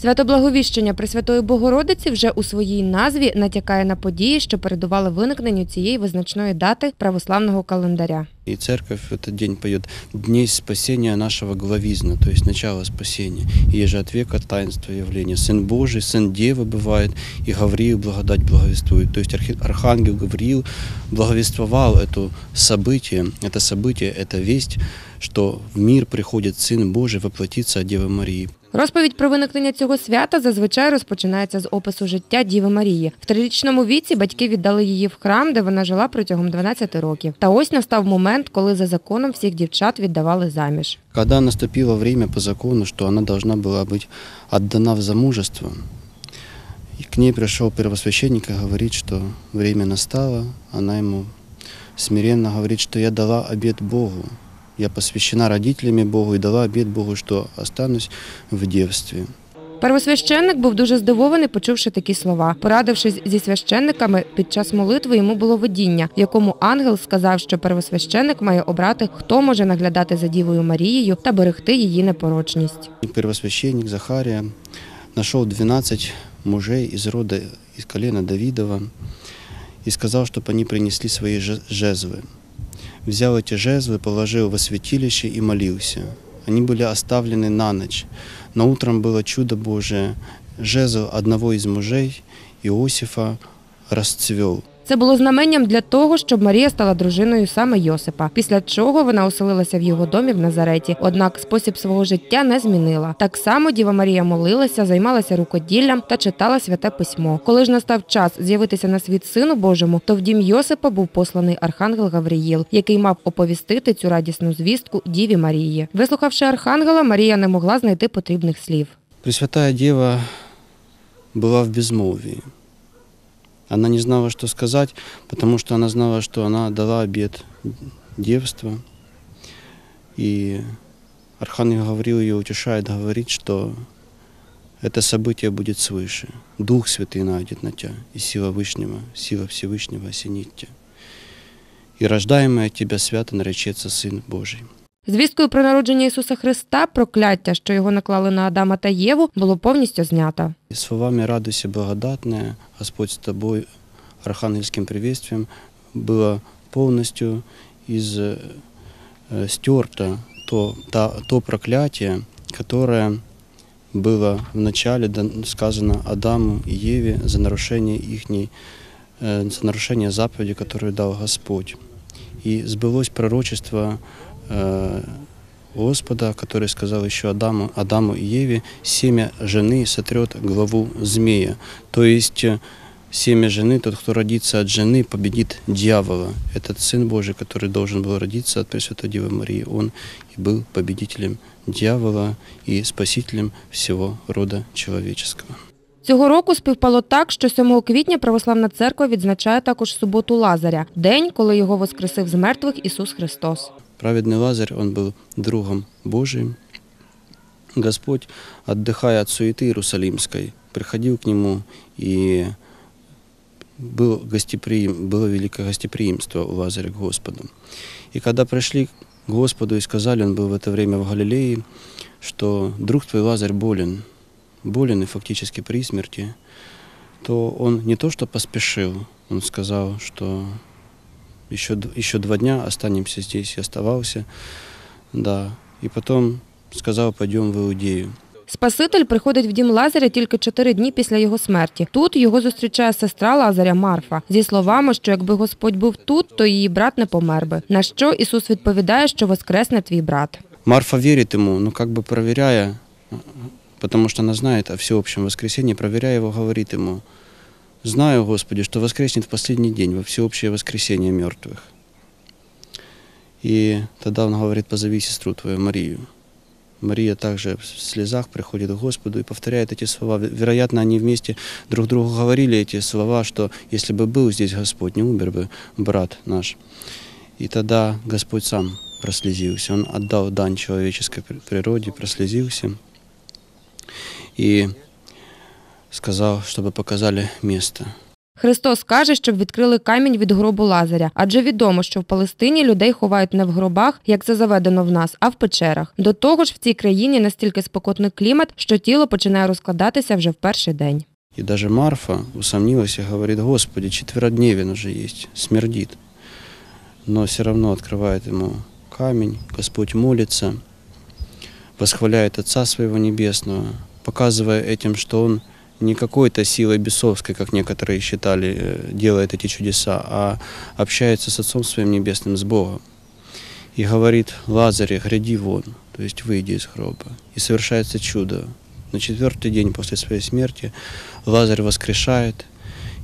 Свято Благовіщення Пресвятої Богородиці вже у своїй назві натякає на події, що передували виникненню цієї визначної дати православного календаря. И церковь в этот день поет «Дней спасения нашего главизна», то есть начало спасения. И же от века таинства явления. Сын Божий, Сын Девы бывает, и Гавриил благодать благовествует. То есть архи- Архангел Гавриил благовествовал это событие, это событие, это весть, что в мир приходит Сын Божий воплотиться от Девы Марии. Розповідь про виникнення цього свята зазвичай розпочинається з опису життя Діви Марії. В трирічному віці батьки віддали її в храм, де вона жила протягом 12 років. Та ось настав момент, коли за законом всіх дівчат віддавали заміж. Когда наступило время по закону, что она должна была быть отдана в замужество, и к ней пришел первосвященник и говорит, что время настало, она ему смиренно говорит, что я дала обет Богу, я посвящена родителями Богу и дала обет Богу, что останусь в девстве. Первосвященник був дуже здивований, почувши такі слова. Порадившись зі священниками, під час молитви йому було видіння, в якому ангел сказав, що первосвященник має обрати, хто може наглядати за Дівою Марією та берегти її непорочність. Первосвященник Захария нашел 12 мужей из рода, из колена Давидова и сказал, чтобы они принесли свои же- жезлы Взял эти жезлы, положил во святилище и молился. Они были оставлены на ночь. Но утром было чудо Божие. Жезл одного из мужей, Иосифа, расцвел. Це було знаменням для того, щоб Марія стала дружиною саме Йосипа. Після чого вона оселилася в його домі в Назареті. Однак спосіб свого життя не змінила. Так само Діва Марія молилася, займалася рукоділлям та читала святе письмо. Коли ж настав час з'явитися на світ сину Божому, то в дім Йосипа був посланий архангел Гавриїл, який мав оповістити цю радісну звістку Діві Марії. Вислухавши архангела, Марія не могла знайти потрібних слів. Пресвятая Дева была в безмолвии. Она не знала, что сказать, потому что она знала, что она дала обет девства. И Архангел Гавриил ее утешает, говорит, что это событие будет свыше. Дух Святый найдет на тебя, и сила Вышнего, сила Всевышнего осенит тебя. И рождаемый от тебя свято наречется Сын Божий. Звісткою про народження Ісуса Христа прокляття, що його наклали на Адама та Єву, було повністю знято. И словами «Радуйся, благодатная, Господь с тобой» архангельским приветствием было полностью из, э, стерто то, та- то проклятие, которое было вначале дан- сказано Адаму и Еве за нарушение ихней, э, за нарушение заповеди, которую дал Господь. И сбылось пророчество э, Господа, который сказал еще Адаму, Адаму и Еве, семя жены сотрет главу змея. То есть э, семя жены, тот, кто родится от жены, победит дьявола. Этот Сын Божий, который должен был родиться от Пресвятой Девы Марии, он и был победителем дьявола и спасителем всего рода человеческого. Цього року співпало так, що 7 квітня Православна церква відзначає також суботу Лазаря, день, коли його воскресив з мертвих Ісус Христос. Праведный Лазарь, он был другом Божиим. Господь, отдыхая от суеты Иерусалимской, приходил к нему и был гостеприим, было великое гостеприимство у Лазаря к Господу. И когда пришли к Господу и сказали, он был в это время в Галилее, что друг твой Лазарь болен, болен и фактически при смерти, то он не то что поспешил, он сказал, что еще, еще два дня останемся здесь, и оставался, да, и потом сказал, пойдем в Иудею. Спаситель приходить в дім Лазаря тільки чотири дні після його смерті. Тут його зустрічає сестра Лазаря Марфа зі словами, що якби Господь був тут, то її брат не помер би. На що Ісус відповідає, що воскресне твій брат. Марфа верит ему, но как бы проверяя, потому что она знает о всеобщем воскресении, проверяя его, говорит ему, знаю, Господи, что воскреснет в последний день, во всеобщее воскресение мертвых. И тогда он говорит, позови сестру твою, Марию. Мария также в слезах приходит к Господу и повторяет эти слова. Веро- Вероятно, они вместе друг другу говорили эти слова, что если бы был здесь Господь, не умер бы брат наш. И тогда Господь сам прослезился. Он отдал дань человеческой при- природе, прослезился и сказал, чтобы показали место. Христос каже, щоб відкрили камінь від гробу Лазаря, адже відомо, що в Палестині людей ховають не в гробах, як це заведено в нас, а в печерах. До того ж, в цій країні настільки спекотний клімат, що тіло починає розкладатися вже в перший день. И даже Марфа усомнилась и говорит, Господи, четверодневен уже есть, смердит. Но все равно открывает ему камень, Господь молится, восхваляет Отца Своего Небесного, показывая этим, что Он не какой-то силой бесовской, как некоторые считали, э, делает эти чудеса, а общается с Отцом Своим Небесным, с Богом. И говорит, Лазаре, гряди вон, то есть выйди из гроба. И совершается чудо. На четвертый день после своей смерти Лазарь воскрешает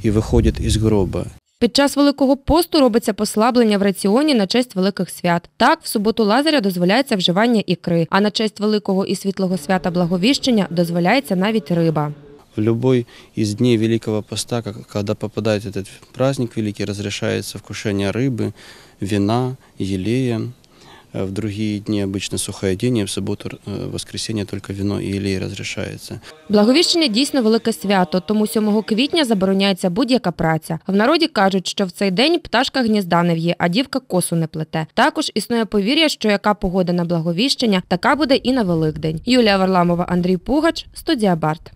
и выходит из гроба. Під час Великого посту робиться послаблення в раціоні на честь великих свят. Так, в суботу Лазаря дозволяється вживання ікри, а на честь великого і світлого свята Благовіщення дозволяється навіть риба. В любой из дней Великого Поста, как- когда попадает этот праздник великий, разрешается вкушение рыбы, вина, елея. Э, В другие дни обычно сухоедение, в субботу, э, воскресенье только вино и елей разрешается. Благовіщення дійсно велике свято, тому 7 квітня забороняється будь-яка праця. В народі кажуть, що в цей день пташка гнізда не в'є, а дівка косу не плете. Також існує повір'я, що яка погода на благовіщення, така буде і на Великдень. Юлія Варламова, Андрій Пугач, студія Барт.